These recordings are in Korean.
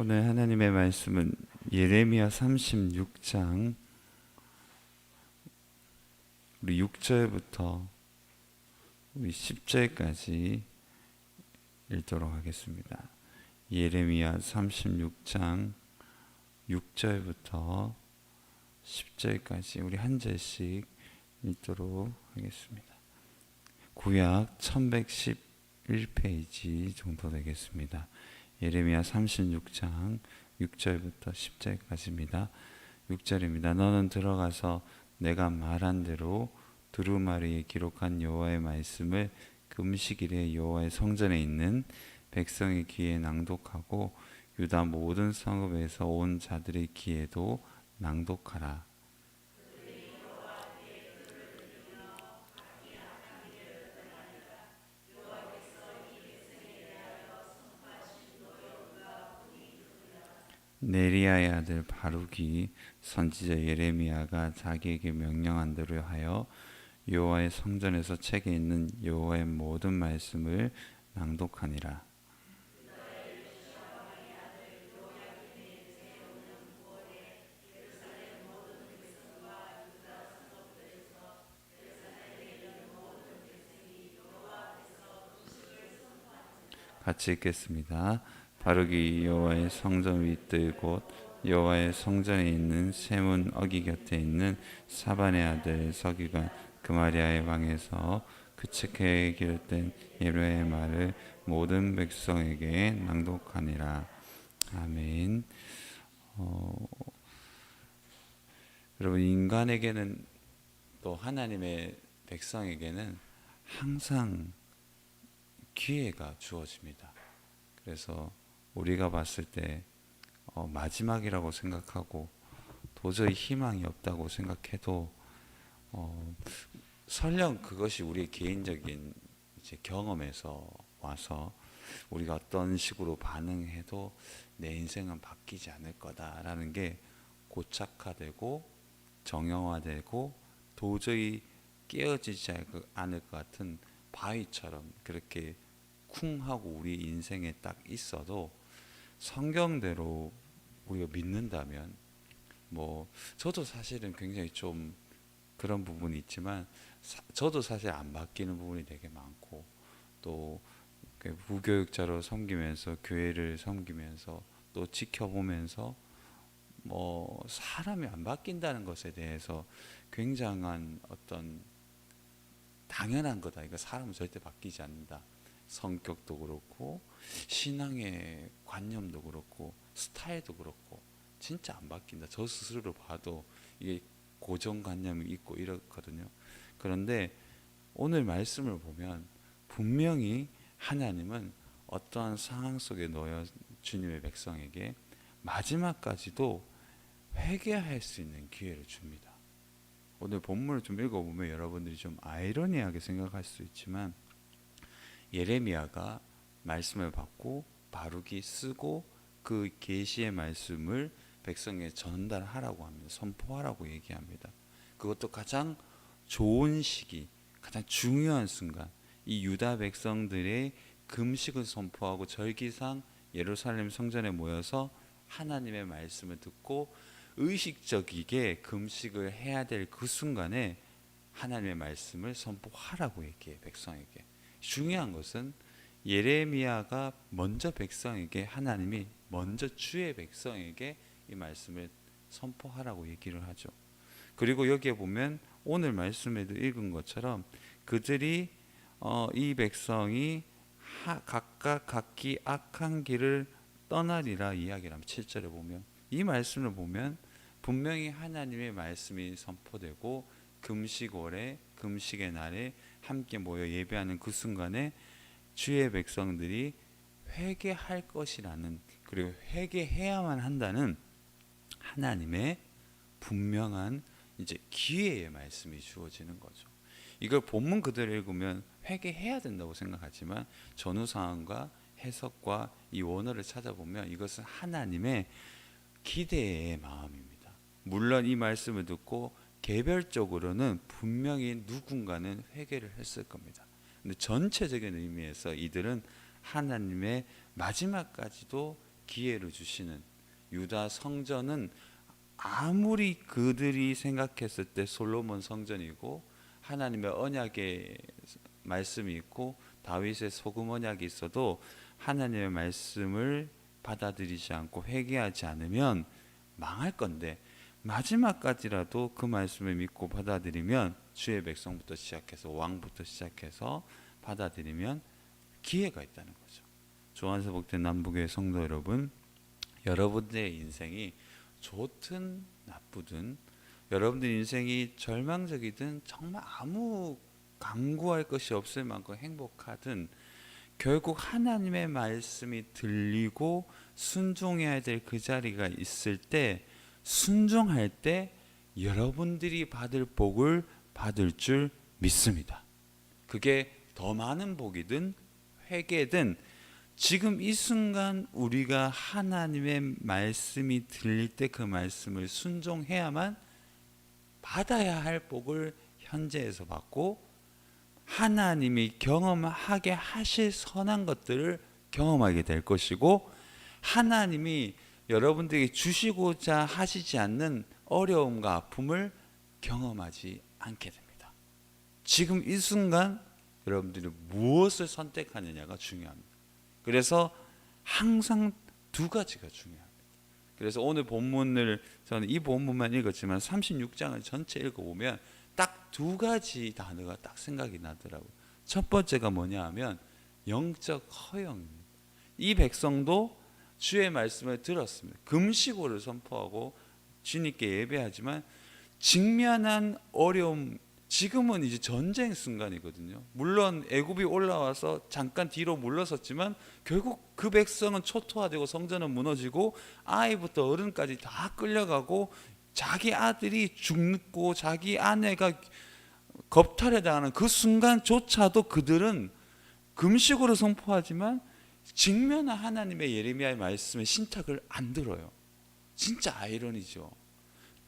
오늘 하나님의 말씀은 예레미야 36장 우리 6절부터 우리 10절까지 읽도록 하겠습니다. 예레미야 36장 6절부터 10절까지 우리 한 절씩 읽도록 하겠습니다. 구약 1111페이지 정도 되겠습니다. 예레미야 36장 6절부터 10절까지입니다. 6절입니다. 너는 들어가서 내가 말한 대로 두루마리에 기록한 여호와의 말씀을 금식일에 여호와의 성전에 있는 백성의 귀에 낭독하고 유다 모든 성읍에서 온 자들의 귀에도 낭독하라. 네리아의 아들 바룩이 선지자 예레미야가 자기에게 명령한 대로 하여 여호와의 성전에서 책에 있는 여호와의 모든 말씀을 낭독하니라. 같이 읽겠습니다. 바르기 여호와의 성전 윗뜰 곳 여호와의 성전에 있는 세문 어기 곁에 있는 사반의 아들 서기관 그마리아의 방에서 그 책에 기록된 예로의 말을 모든 백성에게 낭독하니라. 아멘. 어, 여러분 인간에게는 또 하나님의 백성에게는 항상 기회가 주어집니다. 그래서 우리가 봤을 때 어, 마지막이라고 생각하고 도저히 희망이 없다고 생각해도 어, 설령 그것이 우리의 개인적인 이제 경험에서 와서 우리가 어떤 식으로 반응해도 내 인생은 바뀌지 않을 거다라는 게 고착화되고 정형화되고 도저히 깨어지지 않을 것 같은 바위처럼 그렇게 쿵 하고 우리 인생에 딱 있어도 성경대로 우리가 믿는다면 뭐 저도 사실은 굉장히 좀 그런 부분이 있지만 사, 저도 사실 안 바뀌는 부분이 되게 많고 또 무교육자로 섬기면서 교회를 섬기면서 또 지켜보면서 뭐 사람이 안 바뀐다는 것에 대해서 굉장한 어떤 당연한 거다. 이거 사람은 절대 바뀌지 않는다. 성격도 그렇고 신앙의 관념도 그렇고 스타일도 그렇고 진짜 안 바뀐다. 저 스스로 봐도 이게 고정관념이 있고 이렇거든요. 그런데 오늘 말씀을 보면 분명히 하나님은 어떠한 상황 속에 놓여 주님의 백성에게 마지막까지도 회개할 수 있는 기회를 줍니다. 오늘 본문을 좀 읽어보면 여러분들이 좀 아이러니하게 생각할 수 있지만 예레미야가 말씀을 받고 바룩이 쓰고 그 계시의 말씀을 백성에 전달하라고 합니다. 선포하라고 얘기합니다. 그것도 가장 좋은 시기, 가장 중요한 순간, 이 유다 백성들의 금식을 선포하고 절기상 예루살렘 성전에 모여서 하나님의 말씀을 듣고 의식적이게 금식을 해야 될 그 순간에 하나님의 말씀을 선포하라고 얘기해 백성에게. 중요한 것은 예레미야가 먼저 백성에게 하나님이 먼저 주의 백성에게 이 말씀을 선포하라고 얘기를 하죠. 그리고 여기에 보면 오늘 말씀에도 읽은 것처럼 그들이 어, 이 백성이 하, 각각 각기 악한 길을 떠나리라 이야기를 합니다. 7절에 보면 이 말씀을 보면 분명히 하나님의 말씀이 선포되고 금식월에 금식의 날에 함께 모여 예배하는 그 순간에 주의 백성들이 회개할 것이라는 그리고 회개해야만 한다는 하나님의 분명한 이제 기회의 말씀이 주어지는 거죠. 이걸 본문 그대로 읽으면 회개해야 된다고 생각하지만 전후 상황과 해석과 이 원어를 찾아보면 이것은 하나님의 기대의 마음입니다. 물론 이 말씀을 듣고 개별적으로는 분명히 누군가는 회개를 했을 겁니다. 근데 전체적인 의미에서 이들은 하나님의 마지막까지도 기회를 주시는 유다 성전은 아무리 그들이 생각했을 때 솔로몬 성전이고 하나님의 언약의 말씀이 있고 다윗의 소금 언약이 있어도 하나님의 말씀을 받아들이지 않고 회개하지 않으면 망할 건데 마지막까지라도 그 말씀을 믿고 받아들이면 주의 백성부터 시작해서 왕부터 시작해서 받아들이면 기회가 있다는 거죠. 조한사 복된 남북의 성도 여러분, 여러분들의 인생이 좋든 나쁘든 여러분들 인생이 절망적이든 정말 아무 강구할 것이 없을 만큼 행복하든 결국 하나님의 말씀이 들리고 순종해야 될 그 자리가 있을 때 순종할 때 여러분들이 받을 복을 받을 줄 믿습니다. 그게 더 많은 복이든 회개든 지금 이 순간 우리가 하나님의 말씀이 들릴 때 그 말씀을 순종해야만 받아야 할 복을 현재에서 받고 하나님이 경험하게 하실 선한 것들을 경험하게 될 것이고 하나님이 여러분들에게 주시고자 하시지 않는 어려움과 아픔을 경험하지 않게 됩니다. 지금 이 순간 여러분들이 무엇을 선택하느냐가 중요합니다. 그래서 항상 두 가지가 중요합니다. 그래서 오늘 본문을 저는 이 본문만 읽었지만 36장을 전체 읽어보면 딱 두 가지 단어가 딱 생각이 나더라고요. 첫 번째가 뭐냐 하면 영적 허영입니다. 이 백성도 주의 말씀을 들었습니다. 금식오를 선포하고 주님께 예배하지만 직면한 어려움 지금은 이제 전쟁 순간이거든요. 물론 애굽이 올라와서 잠깐 뒤로 물러섰지만 결국 그 백성은 초토화되고 성전은 무너지고 아이부터 어른까지 다 끌려가고 자기 아들이 죽고 자기 아내가 겁탈에 당하는 그 순간조차도 그들은 금식으로 선포하지만 직면한 하나님의 예레미야의 말씀에 신탁을 안 들어요. 진짜 아이러니죠.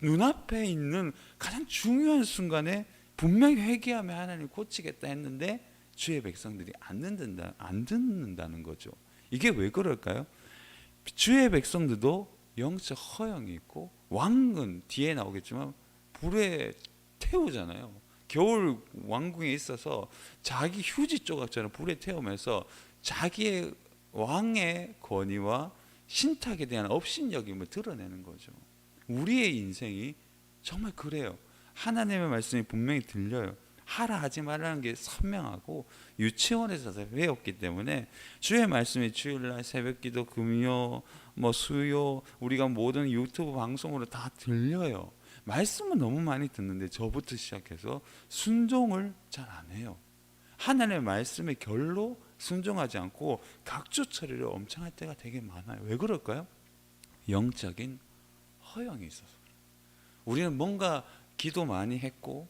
눈앞에 있는 가장 중요한 순간에 분명히 회개하며 하나님 고치겠다 했는데 주의 백성들이 안 듣는다 안 듣는다는 거죠. 이게 왜 그럴까요? 주의 백성들도 영적 허영이 있고 왕은 뒤에 나오겠지만 불에 태우잖아요. 겨울 왕궁에 있어서 자기 휴지 조각처럼 불에 태우면서 자기의 왕의 권위와 신탁에 대한 업신여김을 드러내는 거죠. 우리의 인생이 정말 그래요. 하나님의 말씀이 분명히 들려요. 하라 하지 말라는 게 선명하고 유치원에서 배웠기 때문에 주의 말씀이 주일날 새벽기도 금요 뭐 수요 우리가 모든 유튜브 방송으로 다 들려요. 말씀은 너무 많이 듣는데 저부터 시작해서 순종을 잘 안 해요. 하나님의 말씀의 결로 순종하지 않고 각주 처리를 엄청 할 때가 되게 많아요. 왜 그럴까요? 영적인 허영이 있어서. 우리는 뭔가 기도 많이 했고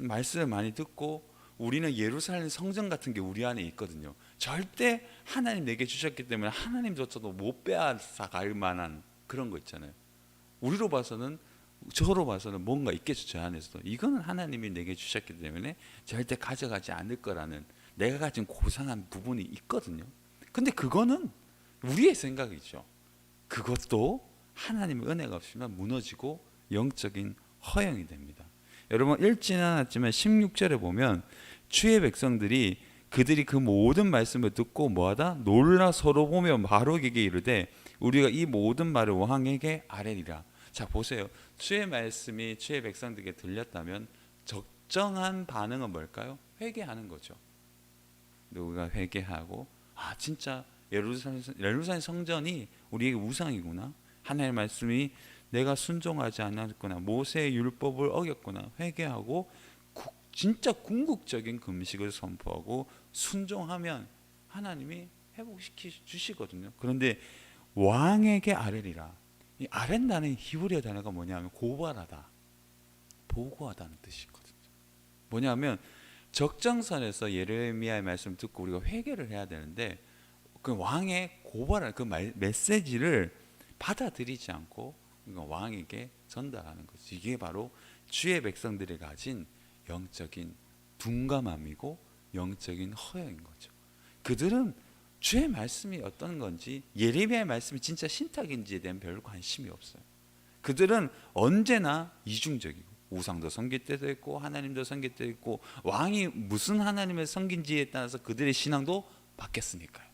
말씀을 많이 듣고 우리는 예루살렘 성전 같은 게 우리 안에 있거든요. 절대 하나님 내게 주셨기 때문에 하나님조차도 못 빼앗아 갈 만한 그런 거 있잖아요. 우리로 봐서는 저로 봐서는 뭔가 있겠죠 저 안에서도 이거는 하나님이 내게 주셨기 때문에 절대 가져가지 않을 거라는 내가 가진 고상한 부분이 있거든요. 근데 그거는 우리의 생각이죠. 그것도 하나님의 은혜가 없으면 무너지고 영적인 허영이 됩니다. 여러분 읽지는 않았지만 16절에 보면 주의 백성들이 그들이 그 모든 말씀을 듣고 뭐하다 놀라 서로 보며 바로에게 이르되 우리가 이 모든 말을 왕에게 아뢰리라. 자 보세요. 주의 말씀이 주의 백성들에게 들렸다면 적정한 반응은 뭘까요? 회개하는 거죠. 누가 회개하고 아 진짜 예루살렘, 예루살렘 성전이 우리에게 우상이구나. 하나님의 말씀이 내가 순종하지 않았구나. 모세의 율법을 어겼구나. 회개하고 구, 진짜 궁극적인 금식을 선포하고 순종하면 하나님이 회복시켜 주시거든요. 그런데 왕에게 아뢰리라. 이 아랜다는 히브리어 단어가 뭐냐면 고발하다, 보고하다는 뜻이거든요. 뭐냐면 적정선에서 예레미야의 말씀 듣고 우리가 회개를 해야 되는데 그 왕의 고발할 그 말, 메시지를 받아들이지 않고 그러니까 왕에게 전달하는 거죠. 이게 바로 주의 백성들이 가진 영적인 둔감함이고 영적인 허영인 거죠. 그들은 주의 말씀이 어떤 건지 예레미야의 말씀이 진짜 신탁인지에 대한 별 관심이 없어요. 그들은 언제나 이중적이고 우상도 섬길 때도 있고 하나님도 섬길 때도 있고 왕이 무슨 하나님을 섬긴지에 따라서 그들의 신앙도 바뀌었으니까요.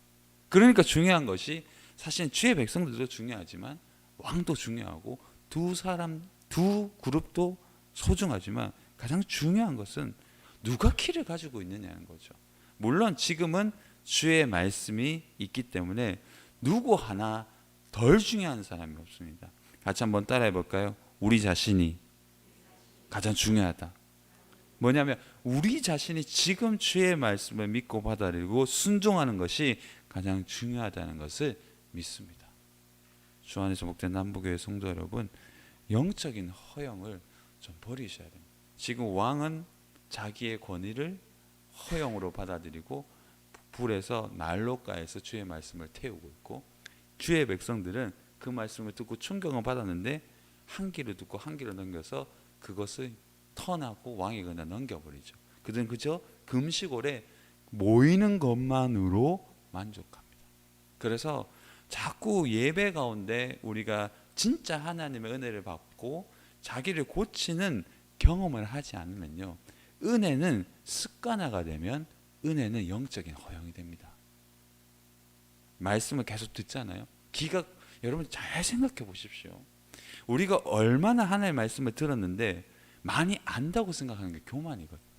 그러니까 중요한 것이 사실 주의 백성들도 중요하지만 왕도 중요하고 두 사람 두 그룹도 소중하지만 가장 중요한 것은 누가 키를 가지고 있느냐는 거죠. 물론 지금은 주의 말씀이 있기 때문에 누구 하나 덜 중요한 사람이 없습니다. 같이 한번 따라해 볼까요? 우리 자신이 가장 중요하다. 뭐냐면 우리 자신이 지금 주의 말씀을 믿고 받아들이고 순종하는 것이 가장 중요하다는 것을 믿습니다. 주 안에서 목된 남부교회 성도 여러분, 영적인 허영을 좀 버리셔야 됩니다. 지금 왕은 자기의 권위를 허영으로 받아들이고 불에서 난로가에서 주의 말씀을 태우고 있고 주의 백성들은 그 말씀을 듣고 충격을 받았는데 한 귀를 듣고 한 귀를 넘겨서 그것을 턴하고 왕이 그냥 넘겨버리죠. 그들은 그저 금시골에 모이는 것만으로 만족합니다. 그래서 자꾸 예배 가운데 우리가 진짜 하나님의 은혜를 받고 자기를 고치는 경험을 하지 않으면요. 은혜는 습관화가 되면 은혜는 영적인 허용이 됩니다. 말씀을 계속 듣잖아요. 귀가 여러분 잘 생각해 보십시오. 우리가 얼마나 하나님의 말씀을 들었는데 많이 안다고 생각하는 게 교만이거든요.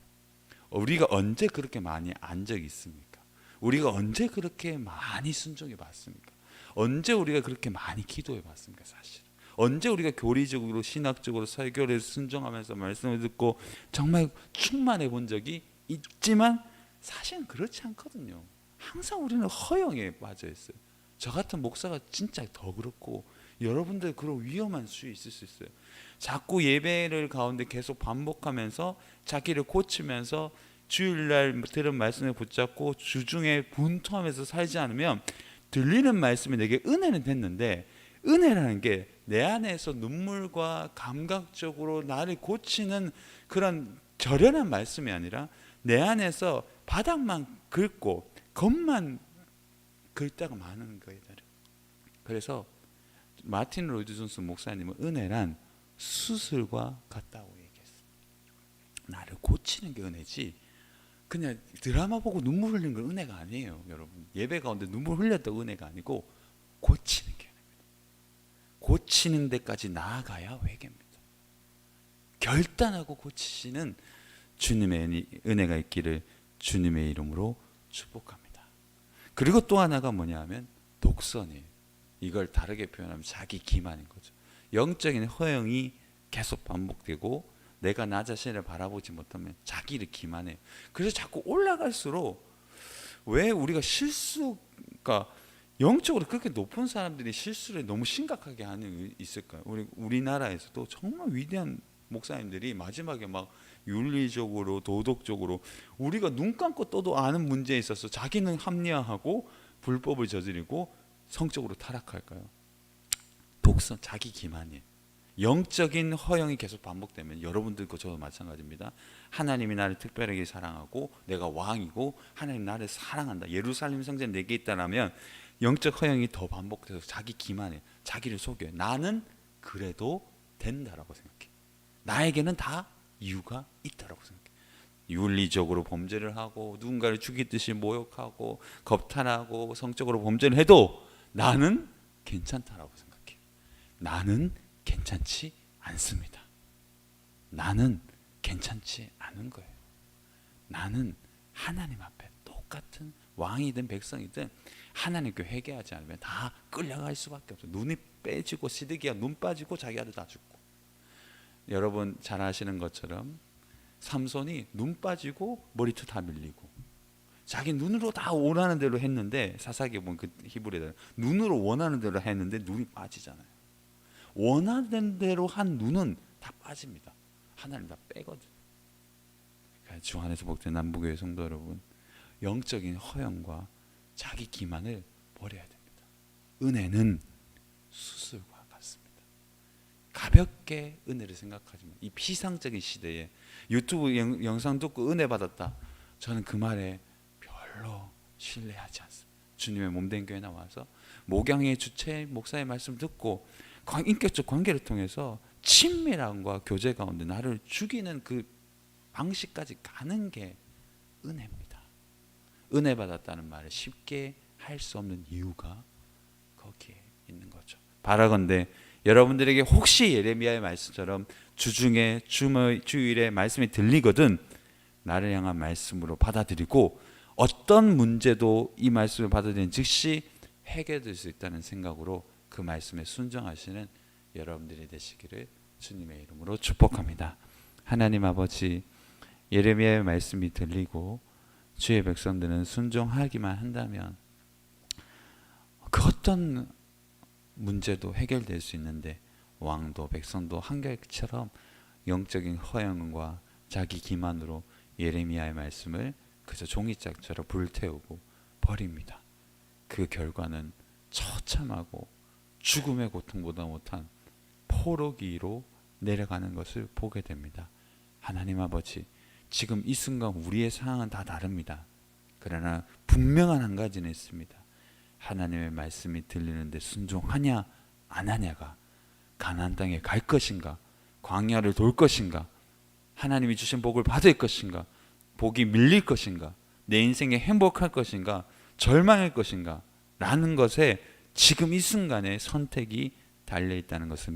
우리가 언제 그렇게 많이 안 적이 있습니까? 우리가 언제 그렇게 많이 순종해 봤습니까? 언제 우리가 그렇게 많이 기도해 봤습니까? 사실. 언제 우리가 교리적으로 신학적으로 설교를 순종하면서 말씀을 듣고 정말 충만해 본 적이 있지만 사실은 그렇지 않거든요. 항상 우리는 허영에 빠져 있어요. 저 같은 목사가 진짜 더 그렇고 여러분들 그런 위험한 수 있을 수 있어요. 자꾸 예배를 가운데 계속 반복하면서 자기를 고치면서 주일날 들은 말씀을 붙잡고 주중에 분투하면서 살지 않으면 들리는 말씀이 내게 은혜는 됐는데 은혜라는 게 내 안에서 눈물과 감각적으로 나를 고치는 그런 절연한 말씀이 아니라 내 안에서 바닥만 긁고 겉만 긁다가 마는 거예요. 그래서 마틴 로이드 존스 목사님은 은혜란 수술과 같다고 얘기했어요. 나를 고치는 게 은혜지. 그냥 드라마 보고 눈물 흘리는 건 은혜가 아니에요, 여러분. 예배 가운데 눈물 흘렸다 은혜가 아니고 고치는 게 은혜입니다. 고치는 데까지 나아가야 회개입니다. 결단하고 고치시는 주님의 은혜가 있기를 주님의 이름으로 축복합니다. 그리고 또 하나가 뭐냐면 독선이에요. 이걸 다르게 표현하면 자기 기만인 거죠. 영적인 허영이 계속 반복되고 내가 나 자신을 바라보지 못하면 자기를 기만해요. 그래서 자꾸 올라갈수록 왜 우리가 실수가 영적으로 그렇게 높은 사람들이 실수를 너무 심각하게 하는 있을까요? 우리 우리나라에서도 정말 위대한 목사님들이 마지막에 막 윤리적으로 도덕적으로 우리가 눈 감고 떠도 아는 문제에 있어서 자기는 합리화하고 불법을 저지르고 성적으로 타락할까요? 독선 자기 기만이에요. 영적인 허영이 계속 반복되면 여러분들과 저도 마찬가지입니다. 하나님이 나를 특별하게 사랑하고 내가 왕이고 하나님 나를 사랑한다. 예루살렘 성전 내게 있다라면 영적 허영이 더 반복돼서 자기 기만해. 자기를 속여요. 나는 그래도 된다라고 생각해. 나에게는 다 이유가 있다라고 생각해. 윤리적으로 범죄를 하고 누군가를 죽이듯이 모욕하고 겁탈하고 성적으로 범죄를 해도 나는 괜찮다라고 생각해. 나는 괜찮지 않습니다. 나는 괜찮지 않은 거예요. 나는 하나님 앞에 똑같은 왕이든 백성이든 하나님께 회개하지 않으면 다 끌려갈 수밖에 없어요. 눈이 빼지고 시드기야 눈 빠지고 자기 아들 다 죽고. 여러분 잘 아시는 것처럼 삼손이 눈 빠지고 머리털 다 밀리고 자기 눈으로 다 원하는 대로 했는데 사사기 보면 그 히브리들 눈으로 원하는 대로 했는데 눈이 빠지잖아요. 원하는 대로 한 눈은 다 빠집니다. 하나님 다 빼거든. 그러니까 주 안에서 복된 남부교회 성도 여러분, 영적인 허영과 자기 기만을 버려야 됩니다. 은혜는 수술과 같습니다. 가볍게 은혜를 생각하지만 이 피상적인 시대에 유튜브 영, 상 듣고 은혜 받았다. 저는 그 말에 별로 신뢰하지 않습니다. 주님의 몸된 교회 나와서 목양의 주체 목사의 말씀 듣고 관- 인격적 관계를 통해서 친밀함과 교제 가운데 나를 죽이는 그 방식까지 가는 게 은혜입니다. 은혜 받았다는 말을 쉽게 할 수 없는 이유가 거기에 있는 거죠. 바라건대 여러분들에게 혹시 예레미야의 말씀처럼 주중에 주일에 말씀이 들리거든 나를 향한 말씀으로 받아들이고 어떤 문제도 이 말씀을 받아들인 즉시 해결될 수 있다는 생각으로 그 말씀에 순종하시는 여러분들이 되시기를 주님의 이름으로 축복합니다. 하나님 아버지 예레미야의 말씀이 들리고 주의 백성들은 순종하기만 한다면 그 어떤 문제도 해결될 수 있는데 왕도 백성도 한결처럼 영적인 허영과 자기 기만으로 예레미야의 말씀을 그저 종이짝처럼 불태우고 버립니다. 그 결과는 처참하고 죽음의 고통보다 못한 포로기로 내려가는 것을 보게 됩니다. 하나님 아버지, 지금 이 순간 우리의 상황은 다 다릅니다. 그러나 분명한 한 가지는 있습니다. 하나님의 말씀이 들리는데 순종하냐 안 하냐가 가나안 땅에 갈 것인가 광야를 돌 것인가 하나님이 주신 복을 받을 것인가 복이 밀릴 것인가? 내 인생에 행복할 것인가? 절망할 것인가? 라는 것에 지금 이 순간에 선택이 달려 있다는 것을